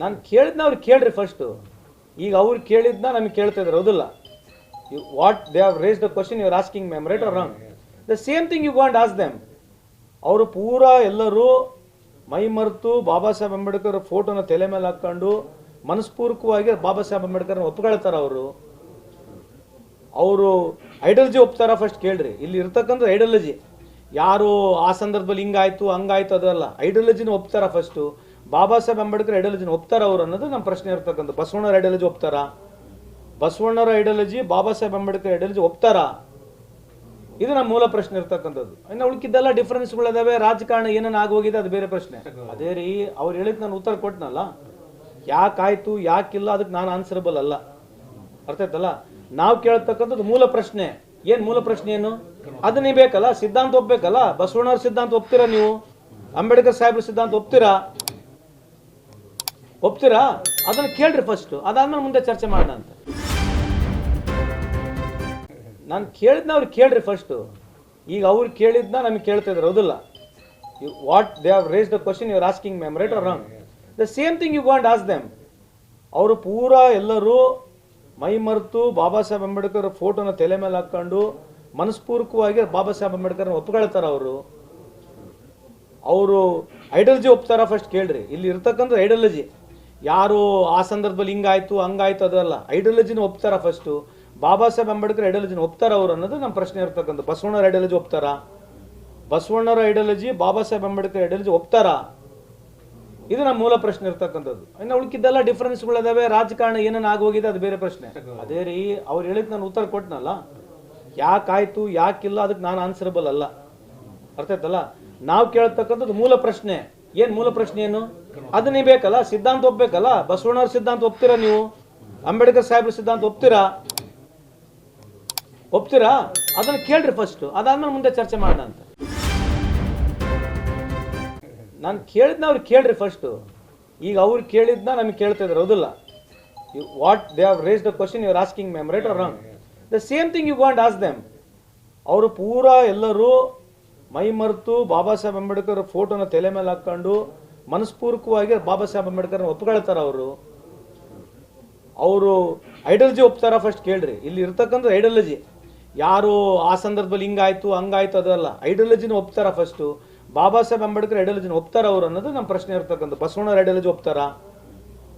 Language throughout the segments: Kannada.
ನಾನು ಕೇಳಿದ್ನ ಅವ್ರು ಕೇಳ್ರಿ ಫಸ್ಟು ಈಗ ಅವ್ರು ಕೇಳಿದ್ನ ನಮಗೆ ಕೇಳ್ತಾ ಇದ್ದಾರೆ ಹೌದಿಲ್ಲ? You what they are raise the question your asking ma'am right or wrong the same thing you want ask them ಅವರು ಪೂರಾ ಎಲ್ಲರೂ ಮೈ ಮರೆತು ಬಾಬಾ ಸಾಹೇಬ್ ಅಂಬೇಡ್ಕರ್ ಫೋಟೋನ ತಲೆ ಮೇಲೆ ಹಾಕ್ಕೊಂಡು ಮನಸ್ಪೂರ್ವಕವಾಗಿ ಬಾಬಾ ಸಾಹೇಬ್ ಅಂಬೇಡ್ಕರ್ನ ಒಪ್ಕೊಳ್ತಾರೆ ಅವರು. ಅವರು ಐಡಲಜಿ ಒಪ್ತಾರ ಫಸ್ಟ್ ಕೇಳ್ರಿ. ಇಲ್ಲಿ ಇರ್ತಕ್ಕಂಥ ಐಡಲಜಿ ಯಾರು ಆ ಸಂದರ್ಭದಲ್ಲಿ ಹಿಂಗಾಯ್ತು, ಹಂಗಾಯ್ತು ಅದಲ್ಲ. ಐಡಲಜಿನ ಒಪ್ತಾರ ಫಸ್ಟು ಬಾಬಾ ಸಾಹೇಬ್ ಅಂಬೇಡ್ಕರ್ ಐಡಿಯಾಲಜಿನ ಒಪ್ತಾರ ಅವರು ಅನ್ನೋದು ನಮ್ಮ ಪ್ರಶ್ನೆ ಇರ್ತಕ್ಕಂಥ ಬಸವಣ್ಣರ ಐಡಿಯಾಲಜಿ ಒಪ್ತಾರ? ಬಸವಣ್ಣರ ಐಡಿಯಾಲಜಿ ಬಾಬಾ ಸಾಹೇಬ್ ಅಂಬೇಡ್ಕರ್ ಐಡಿಯಾಲಜಿ ಒಪ್ತಾರ? ಇದು ನಮ್ಮ ಮೂಲ ಪ್ರಶ್ನೆ ಇರ್ತಕ್ಕಂಥದ್ದು. ಇನ್ನು ಉಳ್ಕಿದ್ದೆಲ್ಲ ಡಿಫ್ರೆನ್ಸ್ಗಳಿದಾವೆ ರಾಜಕಾರಣ ಏನೇನು ಆಗೋಗಿದೆ ಅದು ಬೇರೆ ಪ್ರಶ್ನೆ. ಅದೇ ರೀ, ಅವ್ರು ಹೇಳಿದ್ ನಾನು ಉತ್ತರ ಕೊಟ್ಟನಲ್ಲ ಯಾಕಾಯ್ತು, ಯಾಕಿಲ್ಲ, ಅದಕ್ಕೆ ನಾನು ಆನ್ಸರಬಲ್ ಅಲ್ಲ. ಅರ್ಥ ಆಯ್ತಲ್ಲ? ನಾವು ಕೇಳ್ತಕ್ಕಂಥದ್ದು ಮೂಲ ಪ್ರಶ್ನೆ. ಏನು ಮೂಲ ಪ್ರಶ್ನೆ ಏನು? ಅದನ್ನೇ ಬೇಕಲ್ಲ? ಸಿದ್ಧಾಂತ ಒಪ್ಬೇಕಲ್ಲ? ಬಸವಣ್ಣವ್ರ ಸಿದ್ಧಾಂತ ಒಪ್ತೀರಾ ನೀವು? ಅಂಬೇಡ್ಕರ್ ಸಾಹೇಬ್ರ ಸಿದ್ಧಾಂತ ಒಪ್ತೀರಾ? ಒಪ್ತೀರಾ? ಅದನ್ನ ಕೇಳ್ರಿ ಫಸ್ಟ್ ಅದಾದ್ಮೇಲೆ ಮುಂದೆ ಚರ್ಚೆ ಮಾಡೋಣ ಅಂತ. ನಾನು ಕೇಳಿದ್ನ ಅವ್ರು ಕೇಳ್ರಿ ಫಸ್ಟು ಈಗ ಅವ್ರು ಕೇಳಿದ್ನ ನಮಗೆ ಕೇಳ್ತಾ ಇದ್ರು, ಹೌದಿಲ್ಲ? You what they have raise the question your asking ma'am right or wrong the same thing you want ask them ಅವರು ಪೂರಾ ಎಲ್ಲರೂ ಮೈ ಮರೆತು ಬಾಬಾ ಸಾಹೇಬ್ ಅಂಬೇಡ್ಕರ್ ಫೋಟೋನ ತಲೆ ಮೇಲೆ ಹಾಕ್ಕೊಂಡು ಮನಸ್ಪೂರ್ವಕವಾಗಿ ಬಾಬಾ ಸಾಹೇಬ್ ಅಂಬೇಡ್ಕರ್ನ ಒಪ್ಕೊಳ್ತಾರೆ ಅವರು. ಅವರು ಐಡಿಯಾಲಜಿ ಒಪ್ತಾರ ಫಸ್ಟ್ ಕೇಳ್ರಿ. ಇಲ್ಲಿ ಇರ್ತಕ್ಕಂಥ ಐಡಲಜಿ ಯಾರು ಆ ಸಂದರ್ಭದಲ್ಲಿ ಹಿಂಗಾಯ್ತು, ಹಂಗಾಯ್ತು ಅದಲ್ಲ. ಐಡಿಯಾಲಜಿನ ಒಪ್ತಾರ ಫಸ್ಟು ಬಾಬಾ ಸಾಹೇಬ್ ಅಂಬೇಡ್ಕರ್ ಐಡಿಯಾಲಜಿನ ಒಪ್ತಾರ ಅವ್ರು ಅನ್ನೋದು ನಮ್ಮ ಪ್ರಶ್ನೆ ಇರ್ತಕ್ಕಂಥ ಬಸವಣ್ಣರ ಐಡಿಯಾಲಜಿ ಒಪ್ತಾರ? ಬಸವಣ್ಣರ ಐಡಿಯಾಲಜಿ ಬಾಬಾ ಸಾಹೇಬ್ ಅಂಬೇಡ್ಕರ್ ಐಡಿಯಾಲಜಿ ಒಪ್ತಾರ? ಇದು ನಮ್ಮ ಮೂಲ ಪ್ರಶ್ನೆ ಇರ್ತಕ್ಕಂಥದ್ದು. ಇನ್ನು ಉಳ್ಕಿದ್ದೆಲ್ಲ ಡಿಫ್ರೆನ್ಸ್ಗಳಿದಾವೆ ರಾಜಕಾರಣ ಏನೇನು ಆಗೋಗಿದೆ ಅದು ಬೇರೆ ಪ್ರಶ್ನೆ. ಅದೇ ರೀ, ಅವ್ರು ಹೇಳಿದ್ ನಾನು ಉತ್ತರ ಕೊಟ್ಟನಲ್ಲ ಯಾಕಾಯ್ತು ಯಾಕಿಲ್ಲ, ಅದಕ್ಕೆ ನಾನು ಆನ್ಸರಬಲ್ ಅಲ್ಲ. ಅರ್ಥ ಆಯ್ತಲ್ಲ? ನಾವು ಕೇಳ್ತಕ್ಕಂಥದ್ದು ಮೂಲ ಪ್ರಶ್ನೆ. ಏನ್ ಮೂಲ ಪ್ರಶ್ನೆ ಏನು? ಅದನ್ನೇ ಬೇಕಲ್ಲ? ಸಿದ್ಧಾಂತ ಒಪ್ಬೇಕಲ್ಲ? ಬಸವಣ್ಣವ್ರ ಸಿದ್ಧಾಂತ ಒಪ್ತೀರಾ ನೀವು? ಅಂಬೇಡ್ಕರ್ ಸಾಹೇಬ್ರ ಸಿದ್ಧಾಂತ ಒಪ್ತೀರಾ? ಒಪ್ತೀರಾ? ಅದನ್ನ ಕೇಳ್ರಿ ಫಸ್ಟ್ ಅದಾದ್ಮೇಲೆ ಮುಂದೆ ಚರ್ಚೆ ಮಾಡೋಣ ಅಂತ. ನಾನು ಕೇಳಿದ್ನ ಅವ್ರು ಕೇಳ್ರಿ ಫಸ್ಟು ಈಗ ಅವ್ರು ಕೇಳಿದ್ನ ನಮಗೆ ಕೇಳ್ತಾ ಇದ್ರು. ಹೌದಿಲ್ಲ? You what they have raise the question you asking ma'am right or wrong the same thing you want ask them ಅವರು ಪೂರಾ ಎಲ್ಲರೂ ಮೈ ಮರೆತು ಬಾಬಾ ಸಾಹೇಬ್ ಅಂಬೇಡ್ಕರ್ ಫೋಟೋನ ತಲೆ ಮೇಲೆ ಹಾಕ್ಕೊಂಡು ಮನಸ್ಪೂರ್ವಕವಾಗಿ ಬಾಬಾ ಸಾಹೇಬ್ ಅಂಬೇಡ್ಕರ್ ಒಪ್ಕೊಳ್ತಾರ ಅವರು. ಅವರು ಐಡಲಜಿ ಒಪ್ತಾರ ಫಸ್ಟ್ ಕೇಳ್ರಿ. ಇಲ್ಲಿ ಇರ್ತಕ್ಕಂಥ ಐಡಲಜಿ ಯಾರು ಆ ಸಂದರ್ಭದಲ್ಲಿ ಹಿಂಗಾಯ್ತು, ಹಂಗಾಯ್ತು ಅದಲ್ಲ ಐಡಲಜಿನ ಒಪ್ತಾರ ಫಸ್ಟು ಬಾಬಾ ಸಾಹೇಬ್ ಅಂಬೇಡ್ಕರ್ ಐಡಲಜಿನ ಒಪ್ತಾರ ಅವರು ಅನ್ನೋದು ನಮ್ಮ ಪ್ರಶ್ನೆ ಇರ್ತಕ್ಕಂಥ ಬಸವಣ್ಣರ ಐಡಲಜಿ ಒಪ್ತಾರ?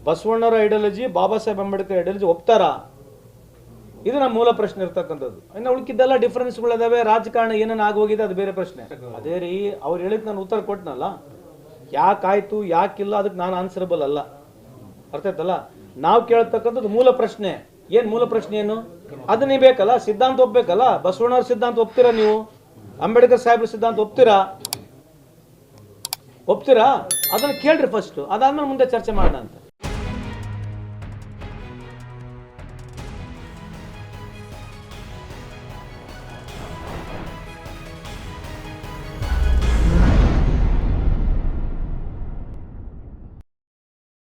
ಬಸವಣ್ಣರ ಐಡಲಜಿ ಬಾಬಾ ಸಾಹೇಬ್ ಅಂಬೇಡ್ಕರ್ ಐಡಲಜಿ ಒಪ್ತಾರ? ಇದು ನಮ್ಮ ಮೂಲ ಪ್ರಶ್ನೆ ಇರ್ತಕ್ಕಂಥದ್ದು. ಇನ್ನು ಉಳ್ಕಿದ್ದೆಲ್ಲ ಡಿಫ್ರೆನ್ಸ್ಗಳಿದಾವೆ ರಾಜಕಾರಣ ಏನೇನು ಆಗೋಗಿದೆ ಅದು ಬೇರೆ ಪ್ರಶ್ನೆ. ಅದೇ ರೀ, ಅವ್ರು ಹೇಳಿದ್ ನಾನು ಉತ್ತರ ಕೊಟ್ಟನಲ್ಲ ಯಾಕಾಯ್ತು, ಯಾಕಿಲ್ಲ ಅದಕ್ಕೆ ನಾನು ಆನ್ಸರಬಲ್ ಅಲ್ಲ. ಅರ್ಥ ಆಯ್ತಲ್ಲ? ನಾವು ಕೇಳ್ತಕ್ಕಂಥದ್ದು ಮೂಲ ಪ್ರಶ್ನೆ. ಏನ್ ಮೂಲ ಪ್ರಶ್ನೆ ಏನು? ಅದನ್ನೇ ಬೇಕಲ್ಲ? ಸಿದ್ಧಾಂತ ಒಪ್ಬೇಕಲ್ಲ? ಬಸವಣ್ಣವ್ರ ಸಿದ್ಧಾಂತ ಒಪ್ತೀರಾ ನೀವು? ಅಂಬೇಡ್ಕರ್ ಸಾಹೇಬ್ರ ಸಿದ್ಧಾಂತ ಒಪ್ತೀರಾ? ಒಪ್ತೀರಾ? ಅದನ್ನ ಕೇಳ್ರಿ ಫಸ್ಟ್ ಅದಾದ್ಮೇಲೆ ಮುಂದೆ ಚರ್ಚೆ ಮಾಡೋಣ ಅಂತ.